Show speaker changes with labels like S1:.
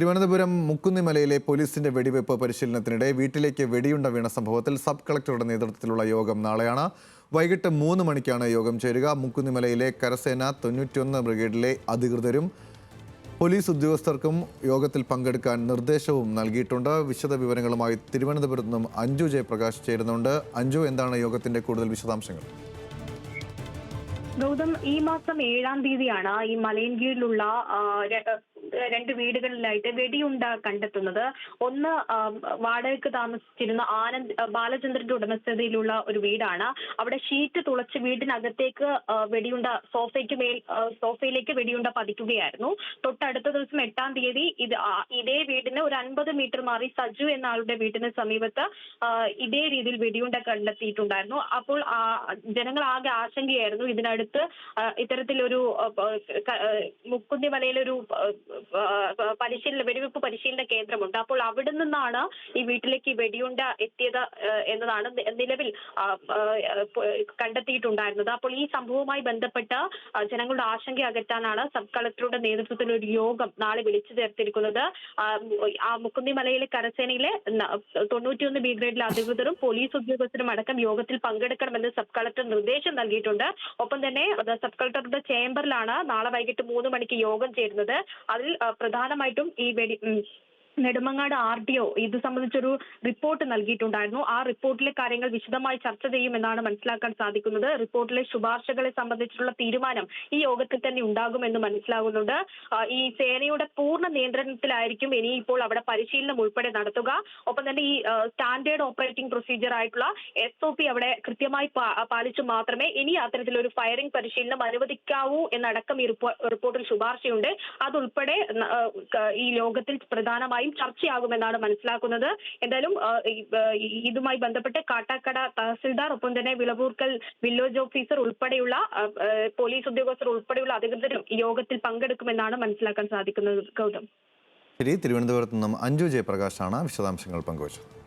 S1: തിരുവനന്തപുരം മുക്കുന്നിമലയിലെ പോലീസിന്റെ വെടിവെപ്പ് പരിശീലനത്തിനിടെ വീട്ടിലേക്ക് വെടിയുണ്ട വീണ സംഭവത്തിൽ സബ് കളക്ടറുടെ നേതൃത്വത്തിലുള്ള യോഗം നാളെയാണ്. വൈകിട്ട് മൂന്ന് മണിക്കാണ് യോഗം ചേരുക. മുക്കുന്നിമലയിലെ കരസേന തൊണ്ണൂറ്റിയൊന്ന് ബ്രിഗേഡിലെ അധികൃതരും പോലീസ് ഉദ്യോഗസ്ഥർക്കും യോഗത്തിൽ പങ്കെടുക്കാൻ നിർദ്ദേശവും നൽകിയിട്ടുണ്ട്. വിശദ വിവരങ്ങളുമായി തിരുവനന്തപുരത്ത് നിന്നും അഞ്ജു ജയപ്രകാശ് ചേരുന്നുണ്ട്. അഞ്ജു എന്താണ് യോഗത്തിന്റെ കൂടുതൽ വിശദാംശങ്ങൾ?
S2: ഗൗതം ഈ മാസം ഏഴാം തീയതിയാണ് ഈ മലയൻകീഴിലുള്ള രണ്ട് വീടുകളിലായിട്ട് വെടിയുണ്ട കണ്ടെത്തുന്നത്. ഒന്ന് വാടകയ്ക്ക് താമസിച്ചിരുന്ന ആനന്ദ് ബാലചന്ദ്രന്റെ ഉടമസ്ഥതയിലുള്ള ഒരു വീടാണ്. അവിടെ ഷീറ്റ് തുളച്ച് വീടിനകത്തേക്ക് വെടിയുണ്ട സോഫയ്ക്ക് മേൽ സോഫയിലേക്ക് വെടിയുണ്ട പതിക്കുകയായിരുന്നു. തൊട്ടടുത്ത ദിവസം എട്ടാം തീയതി ഇത് ഇതേ വീടിന് ഒരു അൻപത് മീറ്റർ മാറി സജു എന്ന ആളുടെ വീടിന് സമീപത്ത് ഇതേ രീതിയിൽ വെടിയുണ്ട കണ്ടെത്തിയിട്ടുണ്ടായിരുന്നു. അപ്പോൾ ജനങ്ങൾ ആകെ ആശങ്കയായിരുന്നു. ഇതിനടുത്ത് ഇത്തരത്തിലൊരു ആ, പരിശീലന വെടിവെപ്പ് പരിശീലന കേന്ദ്രമുണ്ട്. അപ്പോൾ അവിടെ നിന്നാണ് ഈ വീട്ടിലേക്ക് വെടിയുണ്ട എത്തിയത് എന്നതാണ് നിലവിൽ കണ്ടെത്തിയിട്ടുണ്ടായിരുന്നത്. അപ്പോൾ ഈ സംഭവവുമായി ബന്ധപ്പെട്ട് ജനങ്ങളുടെ ആശങ്ക അകറ്റാനാണ് സബ് കളക്ടറുടെ നേതൃത്വത്തിൽ ഒരു യോഗം നാളെ വിളിച്ചു ചേർത്തിരിക്കുന്നത്. ആ, മുക്കുന്നിമലയിലെ മലയിലെ കരസേനയിലെ തൊണ്ണൂറ്റിയൊന്ന് ബി ഗ്രേഡിലെ അധികൃതരും പോലീസ് ഉദ്യോഗസ്ഥരും അടക്കം യോഗത്തിൽ പങ്കെടുക്കണമെന്ന് സബ് കളക്ടർ നിർദ്ദേശം നൽകിയിട്ടുണ്ട്. ഒപ്പം തന്നെ സബ് കളക്ടറുടെ ചേംബറിലാണ് നാളെ വൈകിട്ട് മൂന്ന് മണിക്ക് യോഗം ചേരുന്നത്. അതിൽ പ്രധാനമായിട്ടും ഈ വെടി നെടുമങ്ങാട് ആർ ഡി ഒ ഇത് സംബന്ധിച്ചൊരു റിപ്പോർട്ട് നൽകിയിട്ടുണ്ടായിരുന്നു. ആ റിപ്പോർട്ടിലെ കാര്യങ്ങൾ വിശദമായി ചർച്ച ചെയ്യുമെന്നാണ് മനസ്സിലാക്കാൻ സാധിക്കുന്നത്. റിപ്പോർട്ടിലെ ശുപാർശകളെ സംബന്ധിച്ചിട്ടുള്ള തീരുമാനം ഈ യോഗത്തിൽ തന്നെ ഉണ്ടാകുമെന്ന് മനസ്സിലാകുന്നുണ്ട്. ഈ സേനയുടെ പൂർണ നിയന്ത്രണത്തിലായിരിക്കും ഇനി ഇപ്പോൾ അവിടെ പരിശീലനം ഉൾപ്പെടെ നടത്തുക. ഒപ്പം തന്നെ ഈ സ്റ്റാൻഡേർഡ് ഓപ്പറേറ്റിംഗ് പ്രൊസീജിയർ ആയിട്ടുള്ള എസ് ഒ പി അവിടെ കൃത്യമായി പാലിച്ചു മാത്രമേ ഇനി അത്തരത്തിലൊരു ഫയറിംഗ് പരിശീലനം അനുവദിക്കാവൂ എന്നടക്കം ഈ റിപ്പോർട്ടിൽ ശുപാർശയുണ്ട്. അതുൾപ്പെടെ ഈ യോഗത്തിൽ പ്രധാനമായും ചർച്ചയാകുമെന്നാണ് മനസ്സിലാക്കുന്നത്. എന്തായാലും ഇതുമായി ബന്ധപ്പെട്ട് കാട്ടാക്കട തഹസിൽദാർ ഒപ്പം തന്നെ വിളവൂർക്കൽ വില്ലേജ് ഓഫീസർ ഉൾപ്പെടെയുള്ള പോലീസ് ഉദ്യോഗസ്ഥർ ഉൾപ്പെടെയുള്ള അധികൃതരും യോഗത്തിൽ പങ്കെടുക്കുമെന്നാണ് മനസ്സിലാക്കാൻ സാധിക്കുന്നത്. ഗൗതം.
S1: ശരി തിരുവനന്തപുരത്ത് നിന്നും അഞ്ജു ജയപ്രകാശാണ് വിശദാംശങ്ങൾ പങ്കുവച്ചത്.